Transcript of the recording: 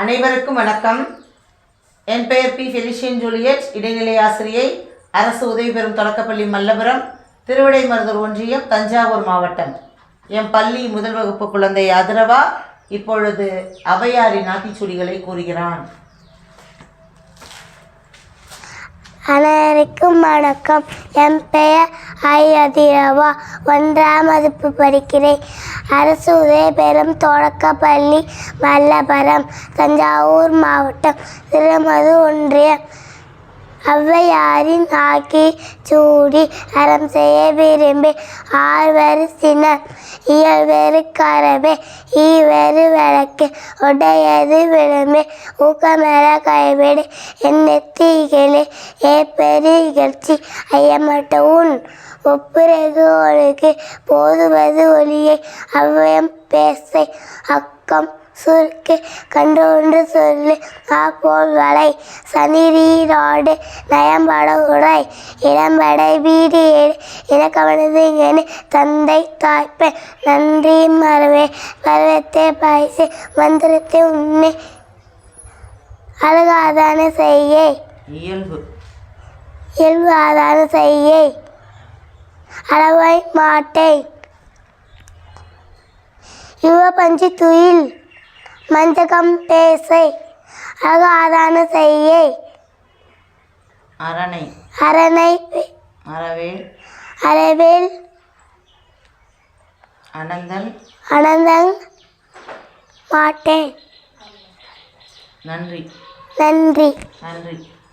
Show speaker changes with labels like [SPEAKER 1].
[SPEAKER 1] அனைவருக்கும் வணக்கம். என் பெயர் பி. ஃபெலிஷியன் ஜூலியட். இடைநிலை ஆசிரியை அரசு உதவி பெறும் தொடக்கப்பள்ளி மல்லபுரம் திருவிடைமருதூர் ஒன்றியம் தஞ்சாவூர் மாவட்டம். என் பள்ளி முதல் வகுப்பு குழந்தை அதிரவா இப்பொழுது அவையாரின் ஆத்திச்சூடிகளை கூறுகிறான்.
[SPEAKER 2] அனைவருக்கும் வணக்கம். என் பெயர் ஐயதிரவா ஒன்றாம் வகுப்பு படிக்கிறேன். அரசு உதவி தொடக்கப்பள்ளி மல்லபுரம் தஞ்சாவூர் மாவட்டம் திருமது ஒன்றியம். ஔவையாரின் ஆக்கி சூடி அறம் செய்ய விரும்பி ஆர்வரு சினர் இயல்வெறு கரவே ஈவரு வழக்கு உடையது விளம்பி ஊக்கமர கைவிடு என் நெத்திகளே ஏ பெருகழ்ச்சி ஐயமட்ட உன் ஒப்புரகு ஒழுக்கு போதுவது ஒளியை அவ்வயம் பேசை அக்கம் சுருக்கு கண்டொன்று சொல்லு போல் வளை சனிரீரோடு நயம்பட உடை இளம்படை வீடு ஏடு இனக்கவனது என தந்தை தாய்ப்பேன் நன்றி மறவே பருவத்தை பாய்ச்சி மந்திரத்தை உன்னை. அழகாதான செய்யை.
[SPEAKER 1] இயல்பு.
[SPEAKER 2] இயல்பு ஆதான செய்யை. அளவை மாட்டேன். யுவ பஞ்சு துயில். மஞ்சகம் பேசை அழகாதான செய்யை.
[SPEAKER 1] அரணை.
[SPEAKER 2] அரணை
[SPEAKER 1] அறவேல்
[SPEAKER 2] அரவேல்
[SPEAKER 1] அனந்தன்
[SPEAKER 2] அனந்தங் மாட்டேன்.
[SPEAKER 1] நன்றி.
[SPEAKER 2] நன்றி.
[SPEAKER 1] நன்றி.